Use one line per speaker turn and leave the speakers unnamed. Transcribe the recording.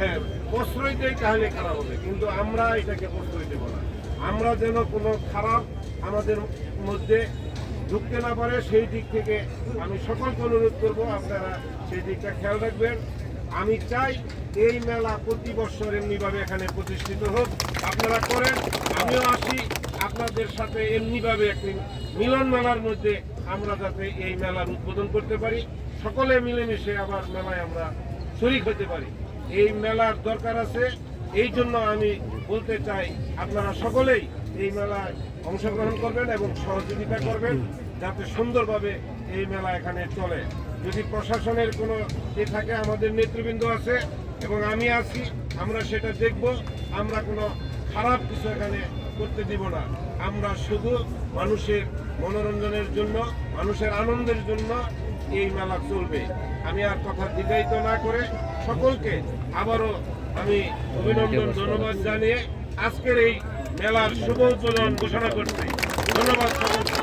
দেয় তাহলে খারাপ হবে, কিন্তু আমরা এটাকে প্রশ্রয় দেব আমরা যেন কোনো খারাপ আমাদের মধ্যে ঢুকতে না পারে, সেই দিক থেকে আমি সকলকে অনুরোধ করব, আপনারা সেই দিকটা খেয়াল রাখবেন। আমি চাই এই মেলা প্রতি বছর এমনিভাবে এখানে প্রতিষ্ঠিত হোক। আপনারা করেন, আমিও আসি, আপনাদের সাথে এমনিভাবে একটি মিলন মেলার মধ্যে আমরা যাতে এই মেলার উদ্বোধন করতে পারি। সকলে মিলেমিশে আবার মেলায় আমরা শরিক হতে পারি। এই মেলার দরকার আছে। এই জন্য আমি বলতে চাই, আপনারা সকলেই এই মেলায় অংশগ্রহণ করবেন এবং সহযোগিতা করবেন যাতে সুন্দরভাবে এই মেলা এখানে চলে। যদি প্রশাসনের কোনো এ থাকে, আমাদের নেতৃবৃন্দ আছে এবং আমি আছি, আমরা সেটা দেখব। আমরা কোনো খারাপ কিছু এখানে করতে দিব না। আমরা শুধু মানুষের মনোরঞ্জনের জন্য, মানুষের আনন্দের জন্য এই মেলা চলবে। আমি আর কথা দীর্ঘায়িত না করে সকলকে আবারও আমি অভিনন্দন, ধন্যবাদ জানিয়ে আজকের এই মেলার শুভ উদ্বোধন ঘোষণা করছি। ধন্যবাদ সকলকে।